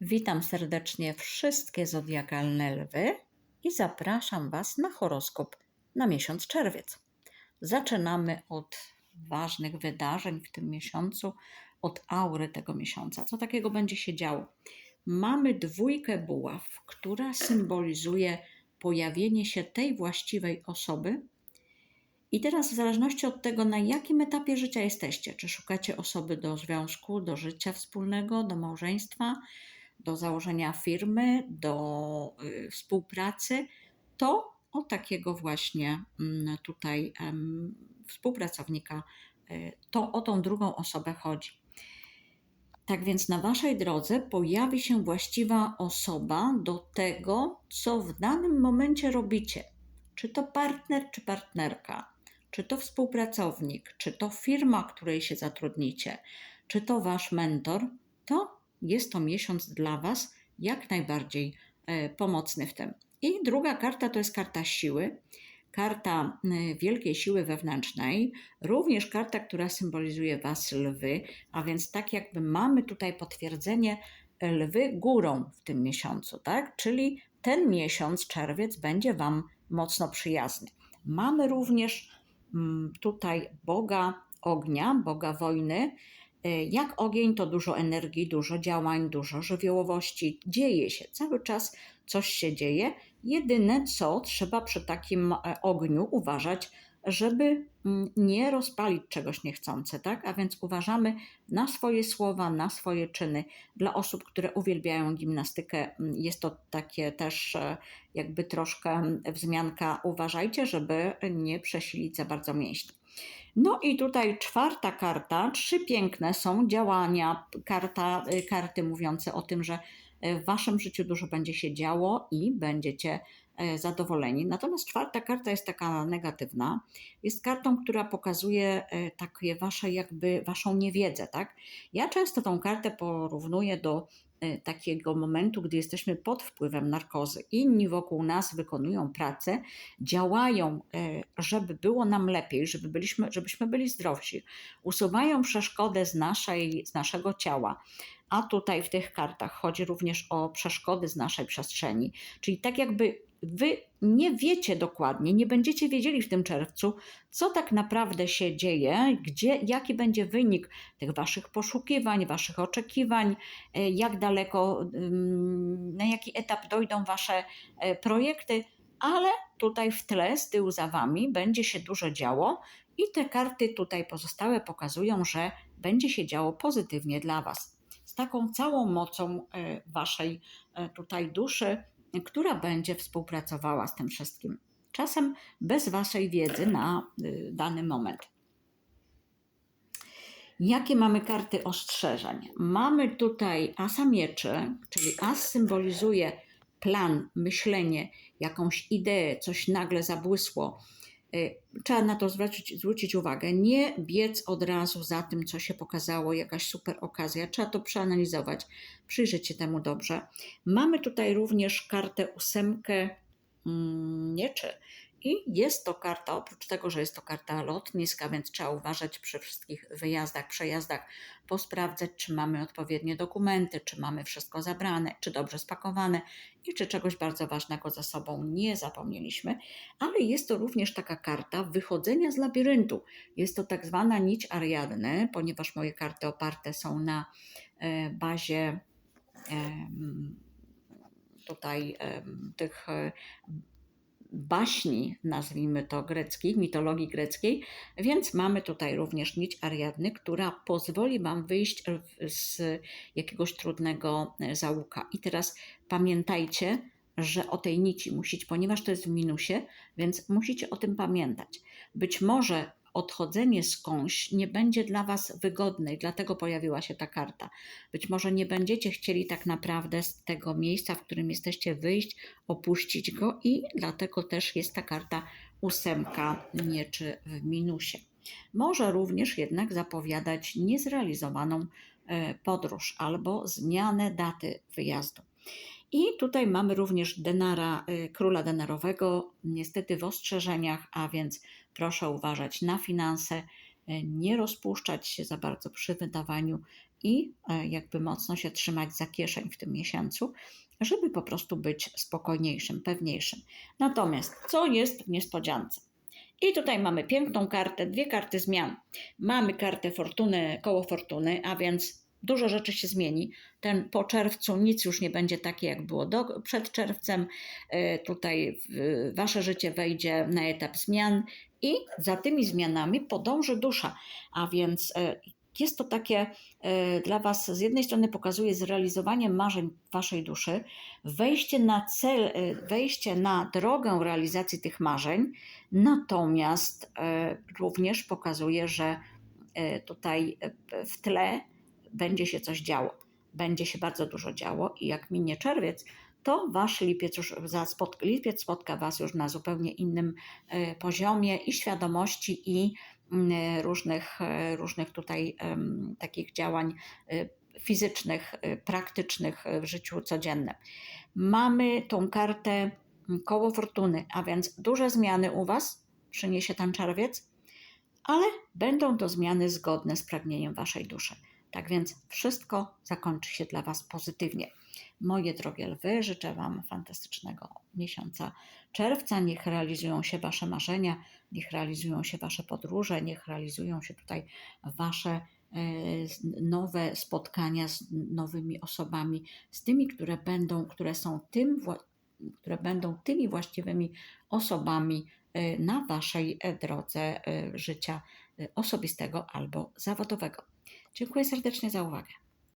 Witam serdecznie wszystkie zodiakalne lwy i zapraszam Was na horoskop na miesiąc czerwiec. Zaczynamy od ważnych wydarzeń w tym miesiącu, od aury tego miesiąca. Co takiego będzie się działo? Mamy dwójkę buław, która symbolizuje pojawienie się tej właściwej osoby. I teraz, w zależności od tego, na jakim etapie życia jesteście, czy szukacie osoby do związku, do życia wspólnego, do małżeństwa, do założenia firmy, do y, współpracy, to o takiego właśnie mm, tutaj współpracownika, y, to o tą drugą osobę chodzi. Tak więc na waszej drodze pojawi się właściwa osoba do tego, co w danym momencie robicie. Czy to partner, czy partnerka, czy to współpracownik, czy to firma, której się zatrudnicie, czy to wasz mentor, to jest to miesiąc dla Was jak najbardziej e, pomocny w tym. I druga karta to jest karta siły, karta e, wielkiej siły wewnętrznej, również karta, która symbolizuje Was lwy, a więc tak jakby mamy tutaj potwierdzenie lwy górą w tym miesiącu, tak? Czyli ten miesiąc, czerwiec, będzie Wam mocno przyjazny. Mamy również mm, tutaj Boga ognia, Boga wojny, E, jak ogień, to dużo energii, dużo działań, dużo żywiołowości. Dzieje się, cały czas coś się dzieje. Jedyne co trzeba przy takim e, ogniu uważać, żeby mm, nie rozpalić czegoś niechcące, tak? A więc uważamy na swoje słowa, na swoje czyny. Dla osób, które uwielbiają gimnastykę, mm, jest to takie też e, jakby troszkę wzmianka. Uważajcie, żeby nie przesilić za bardzo mięśni. No i tutaj czwarta karta, trzy piękne są działania, karta, y, karty mówiące o tym, że y, w waszym życiu dużo będzie się działo i będziecie zadowoleni. Natomiast czwarta karta jest taka negatywna. Jest kartą, która pokazuje takie wasze jakby waszą niewiedzę, tak? Ja często tą kartę porównuję do E, takiego momentu, gdy jesteśmy pod wpływem narkozy. Inni wokół nas wykonują pracę, działają, e, żeby było nam lepiej, żeby byliśmy, żebyśmy byli zdrowsi, usuwają przeszkodę z, naszej, z naszego ciała. A tutaj w tych kartach chodzi również o przeszkody z naszej przestrzeni. Czyli tak jakby wy nie wiecie dokładnie, nie będziecie wiedzieli w tym czerwcu, co tak naprawdę się dzieje, gdzie, jaki będzie wynik tych waszych poszukiwań, waszych oczekiwań, e, jak daleko, na jaki etap dojdą wasze e, projekty, ale tutaj w tle, z tyłu za wami, będzie się dużo działo i te karty tutaj pozostałe pokazują, że będzie się działo pozytywnie dla was. Taką całą mocą e, waszej tutaj duszy, która będzie współpracowała z tym wszystkim. Czasem bez Waszej wiedzy na y, dany moment. Jakie mamy karty ostrzeżeń? Mamy tutaj asa mieczy, czyli as symbolizuje plan, myślenie, jakąś ideę, coś nagle zabłysło, trzeba na to zwrócić, zwrócić uwagę. Nie biec od razu za tym, co się pokazało, jakaś super okazja. Trzeba to przeanalizować, przyjrzeć się temu dobrze. Mamy tutaj również kartę ósemkę mm, mieczy. I jest to karta, oprócz tego, że jest to karta lotniska, więc trzeba uważać przy wszystkich wyjazdach, przejazdach, posprawdzać, czy mamy odpowiednie dokumenty, czy mamy wszystko zabrane, czy dobrze spakowane i czy czegoś bardzo ważnego za sobą nie zapomnieliśmy. Ale jest to również taka karta wychodzenia z labiryntu. Jest to tak zwana nić Ariadny, ponieważ moje karty oparte są na e, bazie tutaj tych e, baśni, nazwijmy to greckich, mitologii greckiej, więc mamy tutaj również nić Ariadny, która pozwoli Wam wyjść z jakiegoś trudnego e, załuka. I teraz pamiętajcie, że o tej nici musicie, ponieważ to jest w minusie, więc musicie o tym pamiętać. Być może odchodzenie skądś nie będzie dla Was wygodne i dlatego pojawiła się ta karta. Być może nie będziecie chcieli tak naprawdę z tego miejsca, w którym jesteście wyjść, opuścić go i dlatego też jest ta karta ósemka mieczy w minusie. Może również jednak zapowiadać niezrealizowaną e, podróż albo zmianę daty wyjazdu. I tutaj mamy również denara, y, króla denarowego, niestety w ostrzeżeniach, a więc proszę uważać na finanse, y, nie rozpuszczać się za bardzo przy wydawaniu i e, jakby mocno się trzymać za kieszeń w tym miesiącu, żeby po prostu być spokojniejszym, pewniejszym. Natomiast co jest w niespodziance? I tutaj mamy piękną kartę, dwie karty zmian. Mamy kartę fortuny, koło fortuny, a więc dużo rzeczy się zmieni. Ten po czerwcu nic już nie będzie takie, jak było do, przed czerwcem. E, Tutaj wasze życie wejdzie na etap zmian i za tymi zmianami podąży dusza. A więc e, jest to takie e, dla was z jednej strony pokazuje zrealizowanie marzeń waszej duszy, wejście na cel, wejście na drogę realizacji tych marzeń, natomiast również pokazuje, że tutaj w tle będzie się coś działo. Będzie się bardzo dużo działo i jak minie czerwiec, to wasz lipiec już za spot, lipiec spotka was już na zupełnie innym e, poziomie i świadomości i mm, różnych, e, różnych tutaj takich działań e, fizycznych, e, praktycznych e, w życiu codziennym. Mamy tą kartę koło fortuny, a więc duże zmiany u was przyniesie ten czerwiec, ale będą to zmiany zgodne z pragnieniem waszej duszy. Tak więc wszystko zakończy się dla Was pozytywnie. Moje drogie lwy, życzę Wam fantastycznego miesiąca czerwca. Niech realizują się Wasze marzenia, niech realizują się Wasze podróże, niech realizują się tutaj Wasze e, nowe spotkania z nowymi osobami, z tymi, które będą, które są tym, które będą tymi właściwymi osobami e, na Waszej e, drodze życia osobistego albo zawodowego. Dziękuję serdecznie za uwagę.